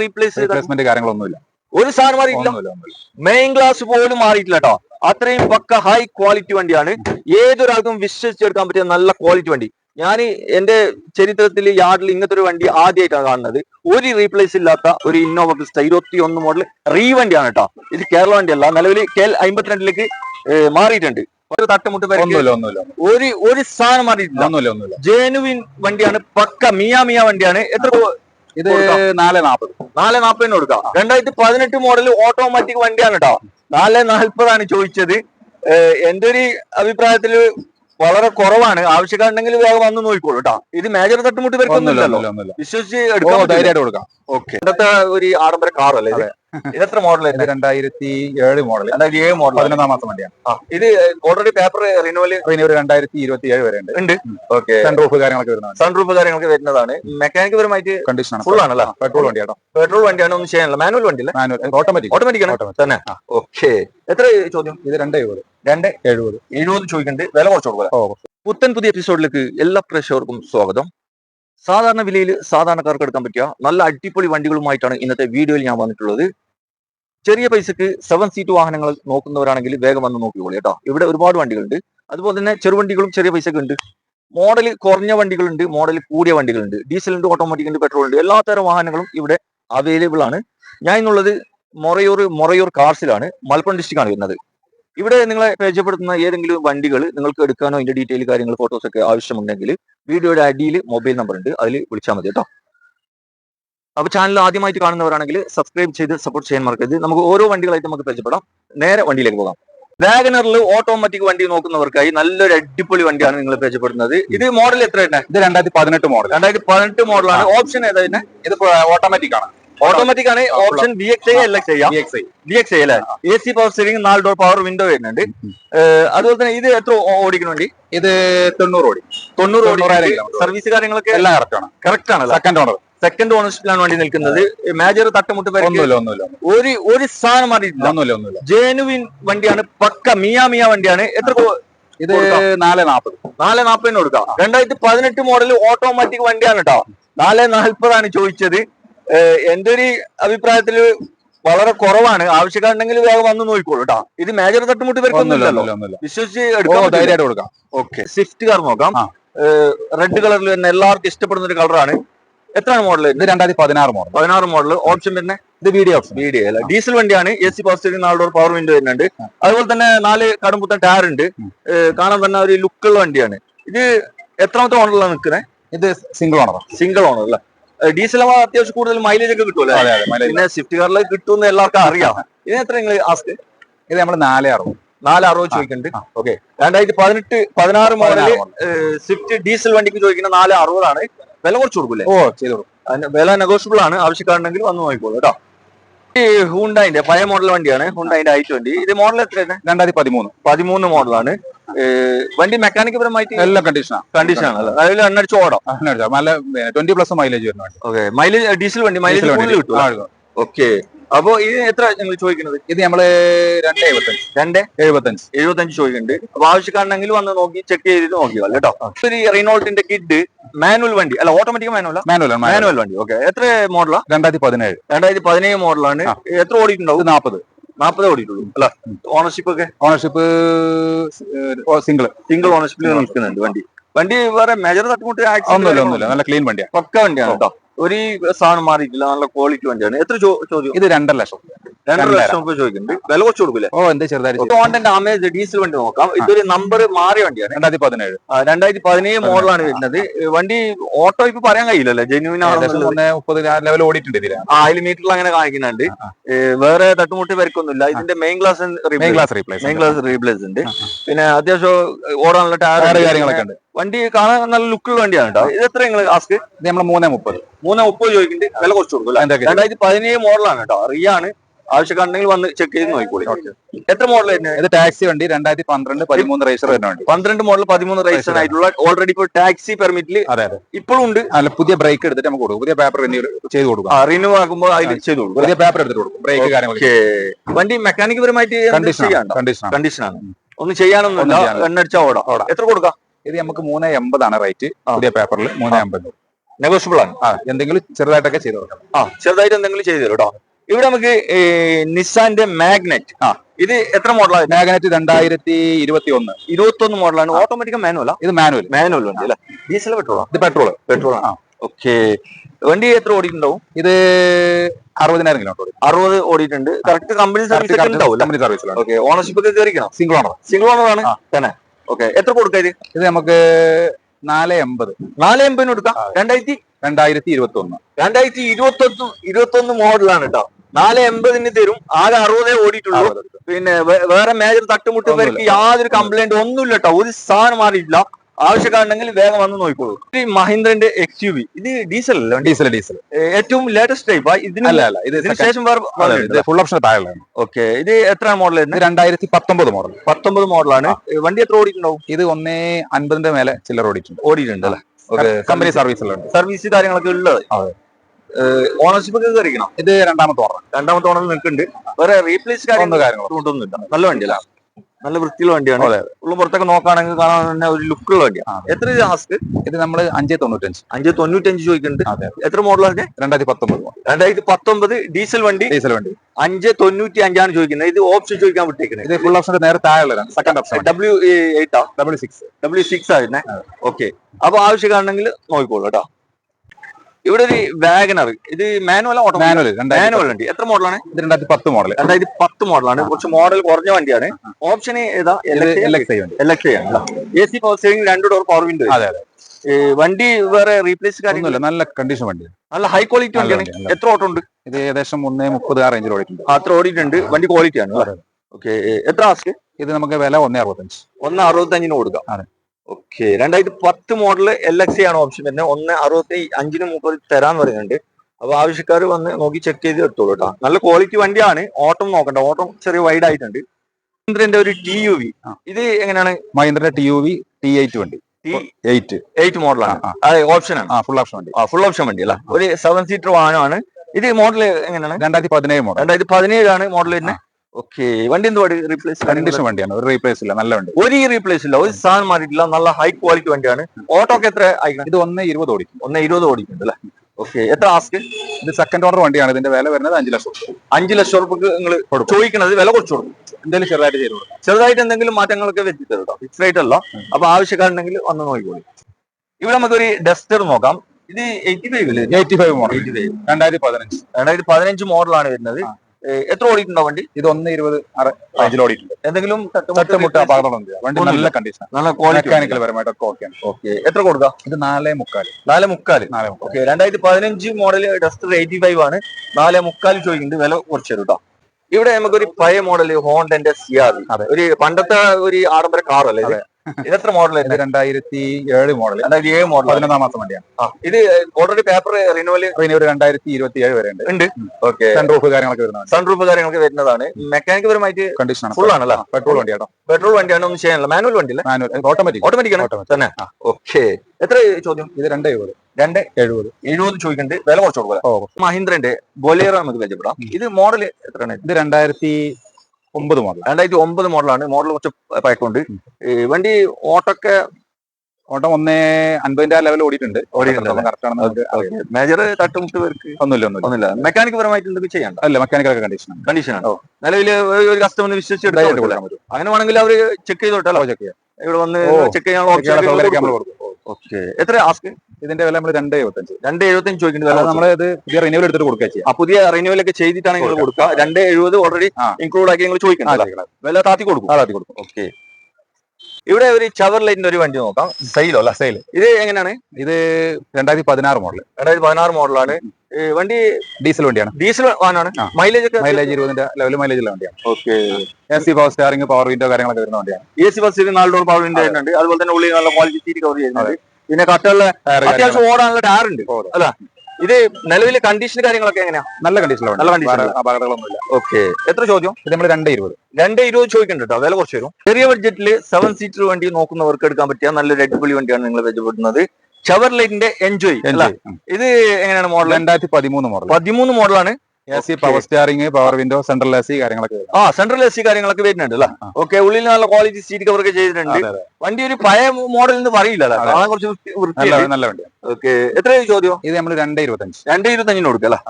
Replace replacement കാര്യങ്ങളൊന്നുമില്ല. ഒരു സാധനം ഒന്നുമില്ല മെയിൻ ഗ്ലാസ് പോലും മാറിയിട്ടില്ല കേട്ടോ അത്രയും പക്ക ഹൈ ക്വാളിറ്റി വണ്ടിയാണ്. ഏതൊരാൾക്കും വിശ്വസിച്ചെടുക്കാൻ പറ്റിയ നല്ല ക്വാളിറ്റി വണ്ടി. ഞാൻ എന്റെ ചരിത്രത്തിൽ യാർഡിൽ ഇങ്ങനത്തെ ഒരു വണ്ടി ആദ്യമായിട്ടാണ് കാണുന്നത്. ഒരു റീപ്ലേസ് ഇല്ലാത്ത ഒരു ഇന്നോവ ക്രിസ്റ്റ ഇരുപത്തി ഒന്ന് മോഡൽ റീ വണ്ടിയാണ് കേട്ടോ ഇത് കേരള വണ്ടിയല്ല. നിലവിൽ കെ എൽ അമ്പത്തിരണ്ടിലേക്ക് മാറിയിട്ടുണ്ട്. ഒരു തട്ടുമുട്ട് ഒരു ഒരു സാധനം മാറിയിട്ടില്ല. ജെനുവിൻ വണ്ടിയാണ്. പക്ക മിയ മിയ വണ്ടിയാണ്. എത്ര ഇത്. നാല് നാപ്പത്. നാല് നാൽപ്പതിന് കൊടുക്കാം. രണ്ടായിരത്തി പതിനെട്ട് മോഡൽ ഓട്ടോമാറ്റിക് വണ്ടിയാണ് കേട്ടോ നാല് നാൽപ്പതാണ് ചോദിച്ചത്. എന്റെ ഒരു അഭിപ്രായത്തിൽ വളരെ കുറവാണ്. ആവശ്യക്കാരുണ്ടെങ്കിൽ വേഗം വന്ന് നോക്കിക്കോളൂ കേട്ടോ ഇത് മേജർ തട്ടുമുട്ടി വരുന്നില്ലല്ലോ പേർക്കൊന്നുമില്ലല്ലോ വിശ്വസിച്ച് എടുക്കാം. ധൈര്യമായിട്ട് കൊടുക്കാം. ഓക്കെ. ഇന്നത്തെ ഒരു ആഡംബര കാറല്ലേ? ഇതെത്ര മോഡൽ ഇത് രണ്ടായിരത്തി ഏഴ് മോഡൽ രണ്ടായിരത്തി ഏഴ് മോഡൽ പതിനൊന്നാം മാസം വണ്ടിയാണ്. ഇത് ഓൾറെഡി പേപ്പർ റിന്യൂവൽ റിന്യൂവൽ രണ്ടായിരത്തി ഇരുപത്തി ഏഴ് വരെ ഉണ്ട്. ഓക്കെ സൺറൂഫ് കാര്യങ്ങളൊക്കെ വരുന്നതാണ്. സൺറൂഫ് കാര്യങ്ങളൊക്കെ വരുന്നതാണ്. മെക്കാനിക് പരമായിട്ട് കണ്ടീഷൻ ഫുൾ ആണല്ലോ പെട്രോൾ വണ്ടിയാട്ടോ. പെട്രോൾ വണ്ടിയാണ് ഒന്നും ചെയ്യാനില്ല. മാനുവൽ വണ്ടി അല്ലേ മാനുവൽ ഓട്ടോമാറ്റിക് ഓട്ടോമാറ്റിക് ആണ്. തന്നെ. ഓക്കെ എത്ര ചോദ്യം? ഇത് രണ്ട് എഴുപത്. രണ്ട് എഴുപത്. എഴുപത് ചോദിക്കുന്നുണ്ട് വില കുറച്ച് കൊടുക്കുക പുത്തൻ പുതിയ എപ്പിസോഡിലേക്ക് എല്ലാ പ്രേക്ഷകർക്കും സ്വാഗതം. സാധാരണ വിലയിൽ സാധാരണക്കാർക്ക് എടുക്കാൻ പറ്റിയ നല്ല അടിപൊളി വണ്ടികളുമായിട്ടാണ് ഇന്നത്തെ വീഡിയോയിൽ ഞാൻ വന്നിട്ടുള്ളത്. ചെറിയ പൈസക്ക് സെവൻ സീറ്റ് വാഹനങ്ങൾ നോക്കുന്നവരാണെങ്കിൽ വേഗം വന്ന് നോക്കിക്കോളൂ കേട്ടോ. ഇവിടെ ഒരുപാട് വണ്ടികളുണ്ട്. അതുപോലെ തന്നെ ചെറുവണ്ടികളും ചെറിയ പൈസക്ക് ഉണ്ട് മോഡൽ കുറഞ്ഞ വണ്ടികളുണ്ട് മോഡൽ കൂടിയ വണ്ടികളുണ്ട്. ഡീസൽ ഉണ്ട് ഓട്ടോമാറ്റിക് ഉണ്ട് പെട്രോൾ ഉണ്ട്. എല്ലാ തരം വാഹനങ്ങളും ഇവിടെ അവൈലബിൾ ആണ്. ഞാൻ ഇന്നുള്ളത് മൊറയൂർ മൊറയൂർ കാർസിലാണ് മലപ്പുറം ഡിസ്ട്രിക്ട് ആണ് വരുന്നത്. ഇവിടെ നിങ്ങളെ പരിചയപ്പെടുത്തുന്ന ഏതെങ്കിലും വണ്ടികൾ നിങ്ങൾക്ക് എടുക്കാനോ അതിന്റെ ഡീറ്റെയിൽ കാര്യങ്ങൾ ഫോട്ടോസ് ഒക്കെ ആവശ്യമുണ്ടെങ്കിൽ വീഡിയോയുടെ അടിയിൽ മൊബൈൽ നമ്പർ ഉണ്ട്. അതിൽ വിളിച്ചാൽ മതി കേട്ടോ. അപ്പൊ ചാനൽ ആദ്യമായിട്ട് കാണുന്നവരാണെങ്കിൽ സബ്സ്ക്രൈബ് ചെയ്ത് സപ്പോർട്ട് ചെയ്യാൻ മറക്കരുത്. നമുക്ക് ഓരോ വണ്ടികളായിട്ട് നമുക്ക് പരിചയപ്പെടാം. നേരെ വണ്ടിയിലേക്ക് പോകാം. വാഗനറിൽ ഓട്ടോമാറ്റിക് വണ്ടി നോക്കുന്നവർക്കായി നല്ലൊരു അടിപൊളി വണ്ടിയാണ് നിങ്ങൾ പരിചയപ്പെടുന്നത് ഇത് മോഡൽ എത്ര തന്നെ ഇത് രണ്ടായിരത്തി പതിനെട്ട് മോഡൽ രണ്ടായിരത്തി പതിനെട്ട് മോഡലാണ് ഓപ്ഷൻ ഏതാ തന്നെ ഇത് ഓട്ടോമാറ്റിക് ആണ്. ഓട്ടോമാറ്റിക് ആണ്. Option B X I L X I D X I D അല്ലേ? എ സി പവർ സ്റ്റിയറിംഗ് നാല് ഡോർ പവർ വിൻഡോ വരുന്നുണ്ട്. അതുപോലെ തന്നെ ഇത് എത്ര ഓടിക്കുന്ന വണ്ടി? ഇത് തൊണ്ണൂറ് ഓടി. തൊണ്ണൂറ് ഓടി. സർവീസ് കാര്യങ്ങളൊക്കെ എല്ലാം കറക്റ്റ് ആണ്. കറക്റ്റ് ആണ് സെക്കൻഡ് ഓണർ സെക്കൻഡ് ഓണർഷിപ്പിലാണ് വണ്ടി നിൽക്കുന്നത്. മേജർ തട്ടുമുട്ട് ഒന്നുമില്ല ഒന്നുമില്ല. ഒരു ഒരു സാധനം മാറിയിട്ടില്ല. ഒന്നുമില്ല ഒന്നുമില്ല. ജെനുവിൻ വണ്ടിയാണ് പക്ക മിയ മിയ വണ്ടിയാണ്. എത്ര ഇത്. നാല് നാപ്പത്. നാല് നാൽപ്പതിന് കൊടുക്കാം. രണ്ടായിരത്തി പതിനെട്ട് മോഡൽ ഓട്ടോമാറ്റിക് വണ്ടിയാണ് കേട്ടോ നാല് നാൽപ്പതാണ് ചോദിച്ചത്. എന്റെ ഒരു അഭിപ്രായത്തിൽ വളരെ കുറവാണ്. ആവശ്യക്കാരുണ്ടെങ്കിൽ വേഗം വന്ന് നോക്കിക്കോളൂ കേട്ടോ ഇത് മേജർ തട്ടുമുട്ട് പേർക്കൊന്നുമില്ലല്ലോ വിശ്വസിച്ച് എടുക്കാം ഓക്കെ. സ്വിഫ്റ്റ് കാർ നോക്കാം. റെഡ് കളറിൽ തന്നെ എല്ലാവർക്കും ഇഷ്ടപ്പെടുന്ന ഒരു കളറാണ് എത്രയാണ് മോഡൽ ഇത് രണ്ടായിരത്തി പതിനാറ് മോഡൽ പതിനാറ് മോഡൽ ഓപ്ഷൻ പിന്നെ ഇത് വീഡിയോ ഓപ്ഷൻ വി ഡി അല്ല? ഡീസൽ വണ്ടിയാണ് എ സി പോസിറ്റീവ് നാല് ഡോർ പവർ വിൻഡോ വരുന്നുണ്ട്. അതുപോലെ തന്നെ നാല് കടുംപുത്തൻ ടയർ ഉണ്ട്. കാണാൻ തന്നെ ഒരു ലുക്കുള്ള വണ്ടിയാണ്. ഇത് എത്രാമത്തെ ഓണറിലാണ് നിൽക്കുന്നത് ഇത് സിംഗിൾ ഓണർ സിംഗിൾ ഓണർ അല്ലേ? ഡീസൽ അത്യാവശ്യം കൂടുതൽ മൈലേജ് ഒക്കെ കിട്ടുമല്ലോ. പിന്നെ സ്വിഫ്റ്റ് കാറിൽ കിട്ടുമെന്ന് എല്ലാവർക്കും അറിയാം. ഇതിന് എത്ര നിങ്ങൾ ആസ്ക് ഇത് നമ്മൾ നാല് അറുപത്. നാല് അറുപത് ചോദിക്കുന്നുണ്ട്. ഓക്കെ രണ്ടായിരത്തി പതിനെട്ട് പതിനാറ് മോഡൽ സ്വിഫ്റ്റ് ഡീസൽ വണ്ടിക്ക് ചോദിക്കുന്ന നാല് അറുപതാണ്. വില കുറച്ച് കൊടുക്കൂലേ ഓ ചെയ്തു കൊടുക്കും. വില നെഗോഷ്യബിൾ ആണ്. ആവശ്യക്കാരുണ്ടെങ്കിൽ വന്ന് നോക്കിക്കോളൂ കേട്ടോ. ഈ ഹുണ്ടായിന്റെ പഴയ മോഡൽ വണ്ടിയാണ്. ഹുണ്ടായിന്റെ ഐ ട്വന്റി ഇത് മോഡൽ എത്രയാണ് രണ്ടായിരത്തി പതിമൂന്ന്. പതിമൂന്ന് മോഡലാണ് വണ്ടി മെക്കാനിക് പരമായിട്ട് നല്ല കണ്ടീഷനാണ് കണ്ടീഷൻ ആണ്. അതിൽ എണ്ണടിച്ച് ഓടാം. നല്ല ട്വന്റി പ്ലസ് മൈലേജ് വരുന്ന വണ്ടി. ഓക്കെ മൈലേജ് ഡീസൽ വണ്ടി മൈലേജ്. കിട്ടും ഓക്കെ അപ്പൊ ഇത് എത്ര നിങ്ങൾ ചോദിക്കുന്നത്? ഇത് നമ്മൾ രണ്ട് എഴുപത്തഞ്ച്. രണ്ട് എഴുപത്തഞ്ച്. എഴുപത്തഞ്ച് ചോദിക്കുന്നുണ്ട്. അപ്പൊ ആവശ്യക്കാരനെങ്കിൽ വന്ന് നോക്കി ചെക്ക് ചെയ്തിട്ട് നോക്കിയോ കേട്ടോ. ഒരു റീനോൾട്ടിന്റെ കിഡ് മാനുവൽ വണ്ടി. അല്ല ഓട്ടോമാറ്റിക് മാനുവൽ മാനുവൽ. മാനുവൽ വണ്ടി. ഓക്കെ. എത്ര മോഡലാ? രണ്ടായിരത്തി പതിനേഴ്. രണ്ടായിരത്തി പതിനേഴ് മോഡലാണ്. എത്ര ഓടിയിട്ടുണ്ടാവും? നാപ്പത്. നാപ്പത് നാൽപ്പത് ഓടിയിട്ടുള്ളൂ. അല്ല ഓണർഷിപ്പ് ഒക്കെ? ഓണർഷിപ്പ് സിംഗിൾ സിംഗിൾ ഓണർഷിപ്പിൽ നിൽക്കുന്നുണ്ട് വണ്ടി. വണ്ടി വേറെ മേജർ തട്ടുമുട്ട് ഒന്നുമില്ല ഒന്നുമില്ല. നല്ല ക്ലീൻ വണ്ടിയാണ് പക്ക വണ്ടിയാണ് കേട്ടോ. ഒരു സാധനം മാറിയിട്ടില്ല. നല്ല ക്വാളിറ്റി വണ്ടിയാണ്. എത്ര ചോദ്യം? ഇത് രണ്ടര ലക്ഷം. രണ്ടര. ലക്ഷം രൂപ ചോദിക്കുന്നുണ്ട്. വില കുറച്ച് കൊടുക്കില്ലേ ഓ എന്ത് ചെറുതായിട്ട് ഡീസൽ വണ്ടി നോക്കാം. ഇതൊരു നമ്പർ മാറിയ വണ്ടിയാണ്. രണ്ടായിരത്തി പതിനേഴ്. രണ്ടായിരത്തി പതിനേഴ് മോഡലാണ് വരുന്നത്. വണ്ടി ഓട്ടോ ഇപ്പൊ പറയാൻ കഴിയില്ലല്ലോ. ജെന്യൂൻ മുപ്പത് ലെവൽ ഓടിയിട്ടുണ്ട് ഇതിൽ. ആ അതിൽ മീറ്ററിൽ അങ്ങനെ കാണിക്കുന്നുണ്ട്. വേറെ തട്ടുമുട്ടി വരക്കൊന്നുമില്ല. ഇതിന്റെ main class main replace main class replace ഉണ്ട്. പിന്നെ അത്യാവശ്യം ഓടാനുള്ള ടയർ കാര്യങ്ങളൊക്കെ ഉണ്ട്. വണ്ടി കാണാൻ നല്ല ലുക്കുള്ള വണ്ടിയാണ് കേട്ടോ ഇത് എത്ര നിങ്ങൾ ആസ്ക് ഇത് നമ്മൾ മൂന്നേ മുപ്പത്. മൂന്നേ മുപ്പത് ചോദിക്കുന്നുണ്ട് വില കുറച്ച് കൊടുക്കും രണ്ടായിരത്തി പതിനേഴ് മോഡലാണ് കേട്ടോ റിയാണ്. ആവശ്യക്കാരുണ്ടെങ്കിൽ വന്ന് ചെക്ക് ചെയ്ത് നോക്കിക്കോളി. എത്ര മോഡൽ ഇത് ടാക്സി വണ്ടി രണ്ടായിരത്തി പന്ത്രണ്ട് പതിമൂന്ന് റേസർ വരുന്ന വണ്ടി. പന്ത്രണ്ട് മോഡൽ പതിമൂന്ന് റേസർ ആയിട്ടുള്ള ഓൾറെഡി ഇപ്പോൾ ടാക്സി പെർമിറ്റിൽ അതെ അതെ. ഇപ്പോഴും ഉണ്ട്. അല്ല പുതിയ ബ്രേക്ക് എടുത്തിട്ട് നമുക്ക് കൊടുക്കും. പുതിയ പേപ്പർ ചെയ്ത് കൊടുക്കും. റിന്യൂ ആകുമ്പോൾ അതിൽ ചെയ്ത് കൊടുക്കും പുതിയ പേപ്പർ എടുത്തിട്ട് കൊടുക്കും. ബ്രേക്ക് കാര്യങ്ങളൊക്കെ. ഓക്കേ. വണ്ടി മെക്കാനിക് പരമായിട്ട് കണ്ടീഷൻ കണ്ടീഷൻ കണ്ടീഷനാണ് ഒന്നും ചെയ്യാനൊന്നുമില്ല. എണ്ണടിച്ചാ ഓടാം. എത്ര കൊടുക്കാം? ഇത് നമുക്ക് മൂന്ന് എൺപതാണ് റേറ്റ്. പുതിയ പേപ്പറിൽ മൂന്ന് എൺപത്. നെഗോഷ്യബിൾ ആണ്. ആ എന്തെങ്കിലും ചെറുതായിട്ടൊക്കെ ചെയ്തു കൊടുക്കാം. ആ ചെറുതായിട്ട് എന്തെങ്കിലും ചെയ്തു തരും കേട്ടോ ഇവിടെ നമുക്ക് നിസാന്റെ മാഗ്നറ്റ് ആ. ഇത് എത്ര മോഡലാണ് മാഗ്നറ്റ് രണ്ടായിരത്തി ഇരുപത്തി ഒന്ന് ഇരുപത്തി ഒന്ന് മോഡലാണ് ഓട്ടോമാറ്റിക് മാനുവൽ ഇത് മാനുവൽ മാനുവൽ വണ്ടി അല്ലെ? ഡീസൽ പെട്രോളാ ഇത് പെട്രോൾ പെട്രോൾ ആ. ഓക്കെ. വണ്ടി എത്ര ഓടിയിട്ടുണ്ടാവും? ഇത് അറുപതിനായിരം കിലോമീറ്റർ അറുപത് ഓടിയിട്ടുണ്ട്. കറക്റ്റ് കമ്പനി സർവീസ് കമ്പനി സർവീസിലാണ് ഓക്കെ ഓണർഷിപ്പ് ഒക്കെ കയറിക്കണം സിംഗിൾ ഓണർ സിംഗിൾ ഓണർ ആണ്? തന്നെ. ഓക്കെ എത്ര കൊടുക്കാം ഇത്? ഇത് നമുക്ക് നാല് എൺപത് നാല് എൺപതിന് കൊടുക്കാം. രണ്ടായിരത്തി രണ്ടായിരത്തി? ഇരുപത്തി ഒന്ന് രണ്ടായിരത്തി ഇരുപത്തി ഒന്ന് ഇരുപത്തി ഒന്ന് മോഡലാണ് കേട്ടോ നാല് എൺപതിന് തരും. ആകെ അറുപതേ ഓടിയിട്ടുള്ളൂ. പിന്നെ വേറെ മേജർ തട്ടുമുട്ട്. പേർക്ക് യാതൊരു കംപ്ലൈന്റ് ഒന്നുമില്ല കേട്ടോ ഒരു സാധനം മാറിയിട്ടില്ല. ആവശ്യക്കാരുണ്ടെങ്കിൽ വേഗം വന്ന് നോക്കിക്കോളൂ ഈ മഹീന്ദ്രന്റെ എക്സ് യു വി ഇത് ഡീസൽ അല്ല? ഡീസൽ ഡീസൽ ഏറ്റവും ലേറ്റസ്റ്റ് ടൈപ്പ് ഇതിന് അല്ല അല്ല ഇത് ഇതിന് ശേഷം വേറെ ഫുൾ ഓപ്ഷൻ താഴെയാണ് ഓക്കെ ഇത് എത്ര മോഡൽ ഇത് രണ്ടായിരത്തി പത്തൊമ്പത് മോഡൽ പത്തൊമ്പത് മോഡലാണ് വണ്ടി എത്ര ഓടിയിട്ടുണ്ടാവും? ഇത് ഒന്നേ അൻപതിന്റെ മേലെ ചില്ലർ ഓടിയിട്ടുണ്ട്. ഓടിയിട്ടുണ്ട് അല്ലേ? കമ്പനി സർവീസ് സർവീസ് കാര്യങ്ങളൊക്കെ ഉള്ളത്. ഓണർഷിപ്പ് ഒക്കെ കയറിക്കണം ഇത് രണ്ടാമത്തെ ഓർഡർ രണ്ടാമത്തെ ഓണർ നിൽക്കുന്നുണ്ട്. വേറെ റീപ്ലേസ് കാര്യങ്ങളൊന്നും കാര്യങ്ങൾ കൊണ്ടൊന്നുമില്ല നല്ല വണ്ടിയല്ല? നല്ല വൃത്തിയുള്ള വണ്ടിയാണ്. ഉള്ള പുറത്തൊക്കെ നോക്കുകയാണെങ്കിൽ കാണാൻ തന്നെ ഒരു ലുക്കുള്ള വണ്ടിയാണ്. എത്ര ആസ്ക് ഇത് നമ്മൾ അഞ്ചേ തൊണ്ണൂറ്റഞ്ച്. അഞ്ച് തൊണ്ണൂറ്റഞ്ച് ചോദിക്കുന്നുണ്ട്. എത്ര മോഡലാണ് രണ്ടായിരത്തി പത്തൊമ്പത് രണ്ടായിരത്തി പത്തൊമ്പത് ഡീസൽ വണ്ടി. ഡീസൽ വണ്ടി. അഞ്ച് തൊണ്ണൂറ്റി അഞ്ചാണ് ചോദിക്കുന്നത്. ഇത് ഓപ്ഷൻ ചോദിക്കാൻ വിട്ടേക്കുന്നത് ഇത് ഫുൾ ഓപ്ഷൻ നേരെ താഴെയുള്ള second option W eight W six W six ആയിരുന്നേ ഓക്കെ അപ്പൊ ആവശ്യമാണെങ്കിൽ നോക്കിക്കോളൂ കേട്ടോ. ഇവിടെ ഒരു വാഗനർ ഇത് മാനുവൽ ഓട്ടോ മാനുവൽ മാനുവൽ വണ്ടി. എത്ര മോഡലാണ് ഇത് രണ്ടായിരത്തി പത്ത് മോഡൽ രണ്ടായിരത്തി പത്ത് മോഡലാണ് കുറച്ച് മോഡൽ കുറഞ്ഞ വണ്ടിയാണ്. ഓപ്ഷൻ ഏതാ? എൽഎക്സ് എൽ എക്സ് ഐ ആണ്. എ സി പവർ സേവിംഗ് രണ്ട് ഡോർ പവർ വിൻഡോ അതെ അതെ. വണ്ടി വേറെ റീപ്ലേസ് കാര്യമൊന്നുമില്ല നല്ല കണ്ടീഷൻ വണ്ടി. നല്ല ഹൈ ക്വാളിറ്റി വണ്ടിയാണ്. എത്ര ഓട്ടം ഉണ്ട്? ഇത് ഏകദേശം ഒന്നേ മുപ്പത് ആ റേഞ്ചിൽ ഓടിയിട്ടുണ്ട്. അത്ര ഓടിയിട്ടുണ്ട്. വണ്ടി ക്വാളിറ്റി ആണ്. ഓക്കെ എത്ര ആസ്ക്? ഇത് നമുക്ക് വില ഒന്നേ അറുപത്തഞ്ച്. ഒന്ന് അറുപത്തഞ്ചിന് കൊടുക്കാം. ഓക്കെ രണ്ടായിരത്തി പത്ത് മോഡൽ എൽ എക്സ് ആണ് ഓപ്ഷൻ വരുന്നത്. ഒന്ന് അറുപത്തി അഞ്ചിന് മുപ്പത് തരാൻ പറയുന്നുണ്ട്. അപ്പൊ ആവശ്യക്കാർ വന്ന് നോക്കി ചെക്ക് ചെയ്ത് എടുത്തോളൂ കേട്ടോ. നല്ല ക്വാളിറ്റി വണ്ടിയാണ്. ഓട്ടം നോക്കണ്ട. ഓട്ടം ചെറിയ വൈഡ് ആയിട്ടുണ്ട്. മഹീന്ദ്രന്റെ ഒരു ടി യു വി ഇത് എങ്ങനെയാണ്? Mahindra T U V T eight വണ്ടി. ടി എയ്റ്റ് എയ്റ്റ് മോഡലാണ് ആ, അതെ ഓപ്ഷൻ ആണ്. ഫുൾ ഓപ്ഷൻ വണ്ടി. ഫുൾ ഓപ്ഷൻ വണ്ടി അല്ല? ഒരു സെവൻ സീറ്റർ വാഹനമാണ്. ഇത് മോഡൽ എങ്ങനെയാണ്? രണ്ടായിരത്തി പതിനേഴ് മോഡൽ രണ്ടായിരത്തി പതിനേഴാണ് മോഡൽ വരുന്നത്. ഓക്കെ. വണ്ടി എന്ത് പാടി റീപ്ലേസ് കണ്ടീഷൻ വണ്ടിയാണ്. ഒരു റീപ്ലേസ് ഇല്ല നല്ല വണ്ടി. ഒരു റീപ്ലേസ് ഇല്ല. ഒരു സാധനം മാറിയിട്ടില്ല നല്ല ഹൈ ക്വാളിറ്റി വണ്ടിയാണ്. ഓട്ടോ ഒക്കെ എത്ര അയക്കണം ഇത് ഒന്ന് ഇരുപത് ഓടിക്കും. ഒന്ന് ഇരുപത് ഓടിക്കുന്നുണ്ട് അല്ലേ? ഓക്കെ. എത്ര ആസ്ക് ഇത് സെക്കൻഡ് ഓർഡർ വണ്ടിയാണ്. ഇതിന്റെ വില വരുന്നത് അഞ്ച് ലക്ഷം അഞ്ചു ലക്ഷം റുപ്യക്ക് നിങ്ങൾ ചോദിക്കുന്നത് ചോദിക്കണത് വില കുറച്ച് കൊടുക്കും. എന്തെങ്കിലും ചെറുതായിട്ട് ചെയ്തു കൊടുക്കും. ചെറുതായിട്ട് എന്തെങ്കിലും മാറ്റങ്ങളൊക്കെ വെച്ച് തരും കേട്ടോ ഫിക്സ് റേറ്റ് അല്ല. അപ്പൊ ആവശ്യക്കാരുണ്ടെങ്കിൽ വന്ന് നോക്കിക്കോളി. ഇവിടെ നമുക്കൊരു ഡസ്റ്റർ നോക്കാം. ഇത് എയ്റ്റി ഫൈവ് അല്ലേ എയ്റ്റി ഫൈവ് മോഡൽ രണ്ടായിരത്തി പതിനഞ്ച്. രണ്ടായിരത്തി പതിനഞ്ച് മോഡലാണ് വരുന്നത്. എത്ര ഓടിയിട്ടുണ്ടോ വണ്ടി? ഇത് ഒന്ന് ഇരുപത് റേഞ്ചിൽ ഓടിയിട്ടുണ്ട്. എന്തെങ്കിലും തട്ടുമുട്ട അപകടം. വണ്ടി നല്ല കണ്ടീഷൻ നല്ല ക്വാളിറ്റി മെക്കാനിക്കൽ പരമായിട്ടൊക്കെ ഓക്കെയാണ് ഓക്കെ എത്ര കൊടുക്കുക ഇത് നാലേ മുക്കാൽ നാല് മുക്കാൽ? നാലേ മുക്കാൽ ഓക്കെ രണ്ടായിരത്തി പതിനഞ്ച് മോഡൽ ഡസ്റ്റർ എയ്റ്റി ഫൈവ് ആണ്. നാല് മുക്കാൽ ചോദിക്കുന്നുണ്ട്. വില കുറച്ച് തരും കേട്ടോ ഇവിടെ നമുക്കൊരു പഴയ മോഡൽ ഹോണ്ടന്റെ സിയാർ. ഒരു പണ്ടത്തെ ഒരു ആഡംബര കാർ അല്ലേ? ഇതെത്ര മോഡൽ ഇത് രണ്ടായിരത്തി ഏഴ് മോഡൽ രണ്ടായിരത്തി ഏഴ് മോഡൽ പതിനൊന്നാം മാസം വണ്ടിയാണ്. ഇത് ഓൾറെഡി പേപ്പർ റിന്യൂവൽ റിന്യൂവൽ രണ്ടായിരത്തി ഇരുപത്തി ഏഴ് വരെ ഉണ്ട്. ഉണ്ട്. ഓക്കെ സൺറൂഫ് കാര്യങ്ങളൊക്കെ വരുന്നതാണ്. സൺറൂഫ് കാര്യങ്ങളൊക്കെ വരുന്നതാണ്. മെക്കാനിക് പരമായിട്ട് കണ്ടീഷൻ ആണ് ഫുൾ ആണല്ലോ പെട്രോൾ വണ്ടിയാട്ടോ? പെട്രോൾ വണ്ടിയാണ് ഒന്നും ചെയ്യാനില്ല. മാനുവൽ വണ്ടി അല്ലേ മാനുവൽ ഓട്ടോമാറ്റിക് ഓട്ടോമാറ്റിക് ആണ്. തന്നെ. ഓക്കെ എത്ര ചോദ്യം? ഇത് രണ്ട് എഴുപത്. രണ്ട് എഴുപത്. എഴുപത് ചോദിക്കുന്നുണ്ട് വില കുറച്ച് കൊടുക്കുക മഹീന്ദ്രന്റെ ബൊലേറോ നമുക്ക് പരിചയപ്പെടാം. ഇത് മോഡൽ എത്രയാണ്? ഇത് രണ്ടായിരത്തി ഒമ്പത് മോഡൽ രണ്ടായിരത്തി ഒമ്പത് മോഡലാണ് മോഡൽ കുറച്ച് പഴക്കമുണ്ട്. വണ്ടി ഓട്ടൊക്കെ ഓട്ടം ഒന്നേ അൻപതിന്റെ ലെവൽ ഓടിയിട്ടുണ്ട്. ഓടിയിട്ടുണ്ട്? കറക്റ്റ് ആണെന്ന് മേജർ തട്ടുമുട്ട് പേർക്ക് ഒന്നുമില്ല ഒന്നുമില്ല. മെക്കാനിക് പരമായിട്ട് എന്തൊക്കെ ചെയ്യണ്ട അല്ല മെക്കാനിക്കൽ കണ്ടീഷൻ ആണ്. കണ്ടീഷനാണ് ഓ. നിലവിൽ ഒരു കസ്റ്റമർ വിശ്വസിച്ച് അങ്ങനെ വേണമെങ്കിൽ അവർ ചെക്ക് ചെയ്തോട്ടല്ലോ ചെക്ക് ചെയ്യാം. ഇവിടെ വന്ന് ചെക്ക് ചെയ്യാനുള്ള നമ്മൾ ഓപ്ഷൻ ഓക്കെ. എത്ര ആസ്ക് ഇതിന്റെ വില നമ്മൾ രണ്ട് എഴുപത്തഞ്ച്. രണ്ട് എഴുപത്തഞ്ച് ചോദിക്കുന്നത് നമ്മൾ ഇത് പുതിയ റിന്യൂവൽ എടുത്തിട്ട് കൊടുക്കുക ചെയ്യാം. ആ പുതിയ റിന്യൂവൽ ഒക്കെ ചെയ്തിട്ടാണ് നിങ്ങൾ കൊടുക്കുക. രണ്ട് എഴുപത് ഓൾറെഡി ഇൻക്ലൂഡ് ആക്കി നിങ്ങൾ ചോദിക്കണം. വില താത്തി കൊടുക്കും. അതാക്കി കൊടുക്കും. ഓക്കെ ഇവിടെ ഒരു ചവർ ലൈറ്റിന്റെ ഒരു വണ്ടി നോക്കാം. സെയിലോ അല്ല സെയിൽ ഇത് എങ്ങനെയാണ്? ഇത് രണ്ടായിരത്തി പതിനാറ് മോഡൽ രണ്ടായിരത്തി പതിനാറ് മോഡലാണ് വണ്ടി ഡീസൽ വണ്ടിയാണ്. ഡീസൽ വാനാണ്. മൈലേജ് ഒക്കെ മൈലേജ് ഇരുപതിന്റെ ലെവൽ മൈലേജ് ഉള്ള വണ്ടിയാണ്. Okay A C power steering power window കാര്യങ്ങളൊക്കെ വരുന്ന വണ്ടിയാണ്. എ സി പവർ സ്റ്റാറിംഗ് നാല് ഡോർ പവർ വിൻഡോ ഉണ്ട് അതുപോലെ തന്നെ ഉള്ളിൽ നല്ല ക്വാളിറ്റി കവർ ചെയ്യുന്നുണ്ട്. പിന്നെ കട്ടുകളിലെ അത്യാവശ്യം ഓടാനുള്ള ഓ, അല്ല ഇത് നിലവിലെ കണ്ടീഷൻ കാര്യങ്ങളൊക്കെ എങ്ങനെയാ? നല്ല കണ്ടീഷനിലാണ് നല്ല കണ്ടീഷൻ അപകടങ്ങളൊന്നും അപകടങ്ങളൊന്നുമില്ല. ഓക്കെ എത്ര ചോദ്യം? ഇത് നമ്മൾ രണ്ട് ഇരുപത്. രണ്ട് ഇരുപത് ചോദിക്കുന്നുണ്ട് കേട്ടോ വില കുറച്ച് വരും. ചെറിയ ബഡ്ജറ്റിൽ സെവൻ സീറ്റർ വണ്ടി നോക്കുന്നവർക്ക് എടുക്കാൻ പറ്റിയ നല്ലൊരു അടിപൊളി വണ്ടിയാണ് നിങ്ങൾ പരിചയപ്പെടുന്നത് ഷവർ ലൈറ്റിന്റെ എൻജോയ് ഇത് എങ്ങനെയാണ് മോഡൽ രണ്ടായിരത്തി പതിമൂന്ന് മോഡൽ പതിമൂന്ന് മോഡലാണ് A C power steering power window central A C കാര്യങ്ങളൊക്കെ ആ സെൻട്രൽ എ സി കാര്യങ്ങളൊക്കെ വരുന്നുണ്ട് അല്ലേ. ഓക്കെ ഉള്ളിൽ നല്ല ക്വാളിറ്റി സീറ്റ് കവർ ഒക്കെ ചെയ്തിട്ടുണ്ട്. വണ്ടി ഒരു പഴയ മോഡൽ എന്ന് പറയില്ല. കാണാൻ കുറച്ച് നല്ല വണ്ടി നല്ല ഓക്കെ എത്ര ചോദ്യം? ഇത് നമ്മൾ രണ്ട് ഇരുപത്തഞ്ച്. രണ്ട് ഇരുപത്തഞ്ചിന് കൊടുക്കുക അല്ലേ?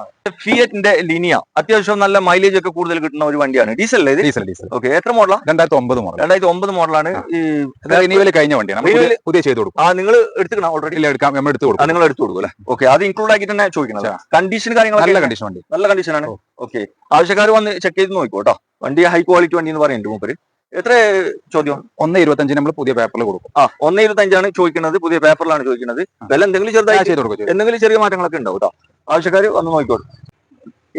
ഫിയറ്റിന്റെ ലിനിയ. അത്യാവശ്യം നല്ല മൈലേജ് ഒക്കെ കൂടുതൽ കിട്ടുന്ന ഒരു വണ്ടിയാണ്. ഡീസൽ അല്ലേ ഡീസൽ ഡീസൽ ഓക്കെ എത്ര മോഡലാണ് രണ്ടായിരത്തി ഒമ്പത് മോഡൽ രണ്ടായിരത്തി ഒമ്പത് മോഡലാണ് ഈ റിനീവൽ കഴിഞ്ഞ വണ്ടിയാണ്. പുതിയ- ചെയ്ത് കൊടുക്കും. ആ നിങ്ങൾ എടുത്തുക്കണം ഓൾറെഡി എടുക്കാം. നമ്മൾ എടുത്ത് കൊടുക്കും. നിങ്ങൾ എടുത്ത് കൊടുക്കും അല്ലേ? ഓക്കെ അത് ഇൻക്ലൂഡ് ആക്കി തന്നെ ചോദിക്കണം കണ്ടീഷൻ നല്ല കാര്യങ്ങളൊക്കെ കണ്ടീഷൻ വണ്ടി. നല്ല കണ്ടീഷൻ ആണ്. ഓക്കെ ആവശ്യക്കാർ വന്ന് ചെക്ക് ചെയ്ത് നോക്കൂ കേട്ടോ. വണ്ടി ഹൈ ക്വാളിറ്റി വണ്ടി എന്ന് പറയുന്നുണ്ട് മൂപ്പര്. എത്ര ചോദ്യം? ഒന്ന് ഇരുപത്തഞ്ചിന് നമ്മൾ പുതിയ പേപ്പറിൽ കൊടുക്കും. ആ ഒന്ന് ഇരുപത്തഞ്ചാണ് ചോദിക്കുന്നത്. പുതിയ പേപ്പറിലാണ് ചോദിക്കുന്നത്. വില എന്തെങ്കിലും ചെറുതായി ചെയ്ത് കൊടുക്കും എന്തെങ്കിലും ചെറിയ മാറ്റങ്ങളൊക്കെ ഉണ്ടാവും കേട്ടോ. ആവശ്യക്കാർ വന്ന് നോക്കിക്കോട്ടെ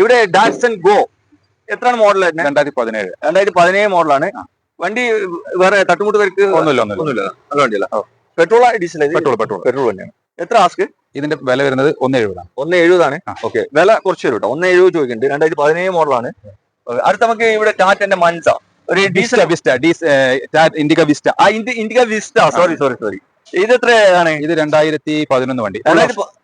ഇവിടെ ഡാറ്റ്സൺ ഗോ എത്രയാണ് മോഡൽ. രണ്ടായിരത്തി പതിനേഴ്. രണ്ടായിരത്തി പതിനേഴ് മോഡലാണ് വണ്ടി വേറെ തട്ടുമുട്ട് പേർക്ക് ഒന്നുമില്ല ഒന്നുമില്ല. ഒന്നുമില്ല. നല്ല വണ്ടിയല്ല. Petrol diesel petrol petrol petrol തന്നെയാണ്. എത്ര ആസ്ക്? ഇതിന്റെ വില വരുന്നത് ഒന്ന് എഴുപതാണ്. ഒന്ന് എഴുപതാണ്. ഓക്കെ. വില കുറച്ച് വരും കേട്ടോ ഒന്ന് എഴുപത് ചോദിക്കുന്നുണ്ട് രണ്ടായിരത്തി പതിനേഴ് മോഡലാണ്. അടുത്ത നമുക്ക് ഇവിടെ ടാറ്റന്റെ മൻസ. ഒരു ഡീസൽ വിസ്റ്റ ഇൻഡിക വിസ്റ്റ ആ Indica Vista sorry sorry sorry. ഇത് എത്രയാണ് ഇത് രണ്ടായിരത്തി പതിനൊന്ന് വണ്ടി.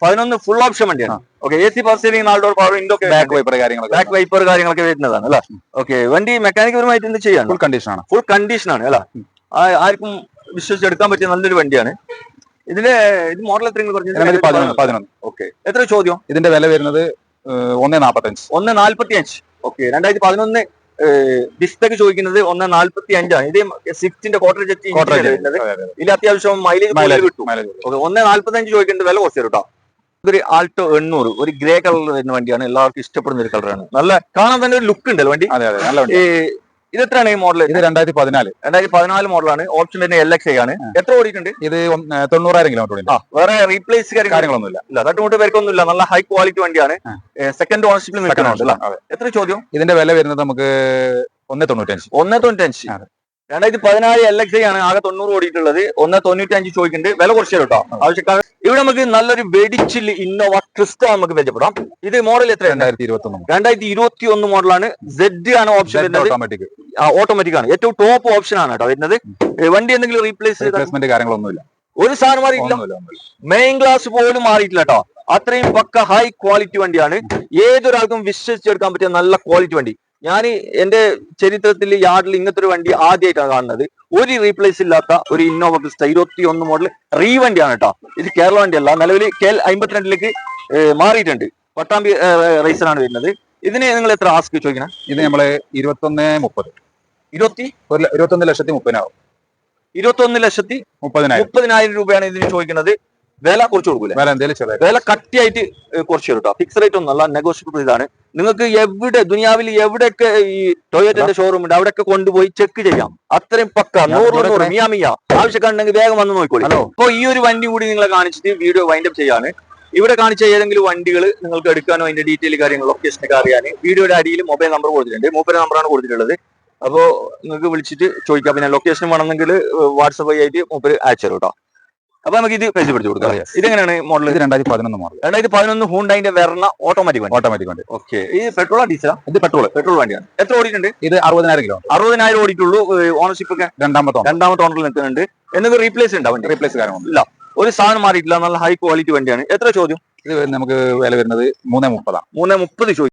പതിനൊന്ന് ഫുൾ ഓപ്ഷൻ വണ്ടിയാണ്. ഓക്കെ. എ സി പവർ നാല് പവർ വിൻഡോ ബാക്ക് വൈപ്പർ കാര്യങ്ങളൊക്കെ ബാക്ക് വൈപ്പർ കാര്യങ്ങളൊക്കെ വരുന്നതാണ് അല്ലേ? ഓക്കെ. വണ്ടി മെക്കാനിക് പരമായിട്ട് എന്ത് ചെയ്യാണ് ഫുൾ കണ്ടീഷൻ ആണ്. ഫുൾ കണ്ടീഷൻ ആണ് അല്ല? ആർക്കും വിശ്വസിച്ചെടുക്കാൻ പറ്റിയ നല്ലൊരു വണ്ടിയാണ്. ഇതിന്റെ ഇത് മോഡൽ എത്ര രണ്ടായിരത്തി പതിനൊന്ന് പറഞ്ഞു പതിനൊന്ന് ഓക്കെ എത്ര ചോദ്യം? ഇതിന്റെ വില വരുന്നത് ഒന്ന് നാപ്പത്തഞ്ച്. ഒന്ന് നാല്പത്തി അഞ്ച് ഓക്കെ രണ്ടായിരത്തി പതിനൊന്ന് ഡിസ്പ്ലേക്ക് ചോദിക്കുന്നത് ഒന്ന് നാല്പത്തി അഞ്ചാണ് ഇത് സിക്സിന്റെ ക്വാർട്ടർ ജെറ്റ് വരുന്നത്. ഇതിൽ അത്യാവശ്യം മൈലേജ് കിട്ടും. ഓക്കെ ഒന്ന് നാല്പത്തി അഞ്ച് ചോദിക്കുന്നത് വില കുറച്ച് കേട്ടോ ഇതൊരു ആൾട്ടോ എണ്ണൂറ്. ഒരു ഗ്രേ കളർ വരുന്ന വണ്ടിയാണ്. എല്ലാവർക്കും ഇഷ്ടപ്പെടുന്ന ഒരു കളറാണ് നല്ല കാണാൻ തന്നെ ഒരു ലുക്ക് ഉണ്ടല്ലോ വണ്ടി. ഇത് എത്രയാണ് ഈ മോഡൽ ഇത് രണ്ടായിരത്തി പതിനാല് രണ്ടായിരത്തി പതിനാല് മോഡലാണ് ഓപ്ഷൻ തന്നെ എൽ എക്സ് ആണ്. എത്ര ഓടിയിട്ടുണ്ട്? ഇത് തൊണ്ണൂറായിരം കിലോമീറ്റർ വേറെ റീപ്ലേസ് കാര്യങ്ങളൊന്നും കാര്യങ്ങളൊന്നുമില്ല. ഇല്ല തട്ടുമുട്ട് പേർക്കൊന്നുമില്ല. നല്ല ഹൈ ക്വാളിറ്റി വണ്ടിയാണ്. സെക്കൻഡ് ഓണർഷിപ്പിൽ നിൽക്കുന്നുണ്ട് അതെ. എത്ര ചോദ്യം? ഇതിന്റെ വില വരുന്നത് നമുക്ക് ഒന്ന് തൊണ്ണൂറ്റഞ്ച്. ഒന്ന് തൊണ്ണൂറ്റഞ്ച്. രണ്ടായിരത്തി പതിനാല് എൽ എക്സ് ആണ് ആകെ തൊണ്ണൂറ് ഓടിയിട്ടുള്ളത്. ഒന്ന് തൊണ്ണൂറ്റഞ്ച് ചോദിക്കുന്നുണ്ട്. വില കുറച്ചു കേട്ടോ ആവശ്യക്കാർ ഇവിടെ നമുക്ക് നല്ലൊരു വെടിച്ചിൽ ഇന്നോവ ക്രിസ്റ്റ നമുക്ക് പരിചയപ്പെടാം. ഇത് മോഡൽ എത്ര രണ്ടായിരത്തി ഇരുപത്തി ഒന്ന് രണ്ടായിരത്തി ഇരുപത്തി ഒന്ന് മോഡലാണ് സെഡ് ആണ് ഓപ്ഷൻ വരുന്നത് ഓട്ടോമാറ്റിക് ഓട്ടോമാറ്റിക് ആണ്. ഏറ്റവും ടോപ്പ് ഓപ്ഷൻ ആണ് കേട്ടോ വരുന്നത്. വണ്ടി എന്തെങ്കിലും റീപ്ലേസ് ചെയ്ത റീപ്ലേസ്മെന്റ് കാര്യങ്ങളൊന്നുമില്ല. ഒരു സാധനം മാറിയില്ല മെയിൻ ഗ്ലാസ് പോലും മാറിയിട്ടില്ല കേട്ടോ. അത്രയും പക്ക ഹൈ ക്വാളിറ്റി വണ്ടിയാണ്. ഏതൊരാൾക്കും വിശ്വസിച്ചെടുക്കാൻ പറ്റിയ നല്ല ക്വാളിറ്റി വണ്ടി. ഞാൻ എന്റെ ചരിത്രത്തിൽ യാർഡിൽ ഇങ്ങനത്തെ ഒരു വണ്ടി ആദ്യമായിട്ടാണ് കാണുന്നത്. ഒരു റീപ്ലേസ് ഇല്ലാത്ത ഒരു ഇന്നോവ ക്രിസ്റ്റ ഇരുപത്തി ഒന്ന് മോഡൽ റീ വണ്ടിയാണ് കേട്ടോ ഇത് കേരള വണ്ടിയല്ല നിലവിൽ കെ എൽ അമ്പത്തിരണ്ടിലേക്ക് മാറിയിട്ടുണ്ട്. പട്ടാമ്പി റേസറാണ് വരുന്നത്. ഇതിന് നിങ്ങൾ എത്ര ആസ്ക് ചോദിക്കണം? ഇത് നമ്മൾ ഇരുപത്തൊന്ന് മുപ്പത്. ഇരുപത്തി? ഇരുപത്തി ഒന്ന് ഇരുപത്തൊന്ന് ലക്ഷത്തി മുപ്പതിനാവും ഇരുപത്തി ഒന്ന് ലക്ഷത്തി മുപ്പതിനായിരം. മുപ്പതിനായിരം രൂപയാണ് ഇതിന് ചോദിക്കുന്നത് വില കുറച്ച് കൊടുക്കൂല? വില എന്തെങ്കിലും വില കട്ടിയായിട്ട് കുറച്ച് തരും കേട്ടോ ഫിക്സ് റേറ്റ് ഒന്നല്ല നെഗോഷ്യബിൾ ഇതാണ്. നിങ്ങൾക്ക് എവിടെ ദുനിയാവിൽ എവിടെയൊക്കെ ഈ ടൊയോറ്റന്റെ ഷോറൂം ഉണ്ട് അവിടെയൊക്കെ കൊണ്ടുപോയി ചെക്ക് ചെയ്യാം. അത്രയും പക്ക നൂറ് നൂറ് മിയാ മിയ ആവശ്യക്കാരുണ്ടെങ്കിൽ വേഗം വന്ന് നോക്കിക്കോളൂ. അപ്പൊ ഈ ഒരു വണ്ടി കൂടി നിങ്ങളെ കാണിച്ചിട്ട് വീഡിയോ വൈൻഡപ്പ് ചെയ്യാണ്. ഇവിടെ കാണിച്ച ഏതെങ്കിലും വണ്ടികൾ നിങ്ങൾക്ക് എടുക്കാനോ അതിന്റെ ഡീറ്റെയിൽ കാര്യങ്ങൾ ലൊക്കേഷനൊക്കെ അറിയാൻ വീഡിയോയുടെ അടിയിൽ മൊബൈൽ നമ്പർ കൊടുത്തിട്ടുണ്ട്. മൊബൈൽ നമ്പറാണ് കൊടുത്തിട്ടുള്ളത്. അപ്പോൾ നിങ്ങൾക്ക് വിളിച്ചിട്ട് ചോദിക്കാം. പിന്നെ ലൊക്കേഷൻ വേണമെങ്കിൽ വാട്സപ്പ് വഴി ആയിട്ട് മൂപ്പര് അയച്ചു തരും കേട്ടോ അപ്പൊ നമുക്ക് ഇത് പരിചയപ്പെടുത്തി കൊടുക്കാം. ഇതെങ്ങനെയാണ് മോഡൽ ഇത് രണ്ടായിരത്തി പതിനൊന്ന് മോഡൽ രണ്ടായിരത്തി പതിനൊന്ന് ഹൂണ്ടായിന്റെ വെർണ ഓട്ടോമാറ്റിക് വണ്ടി. ഓട്ടോമാറ്റിക് വണ്ടി. ഓക്കെ ഈ പെട്രോൾ ഡീസലാ ഇത് പെട്രോൾ പെട്രോൾ വണ്ടിയാണ്. എത്ര ഓടിയിട്ടുണ്ട്? ഇത് അറുപതിനായിരം കിലോ. അറുപതിനായിരം ഓടിയിട്ടുള്ളൂ. ഓണർഷിപ്പ് ഒക്കെ? രണ്ടാമത്തെ രണ്ടാമത്തെ ഓണറിൽ നിൽക്കുന്നുണ്ട്. എന്നൊക്കെ റീപ്ലേസ് ഉണ്ട് വണ്ടി? റീപ്ലേസ് കാരണം ഇല്ല. ഒരു സാധനം മാറിയിട്ടില്ല. നല്ല ഹൈ ക്വാളിറ്റി വണ്ടിയാണ്. എത്ര ചോദ്യം? ഇത് നമുക്ക് വില വരുന്നത് മൂന്നേ മുപ്പതാണ് മൂന്നേ മുപ്പത് ചോദിക്കും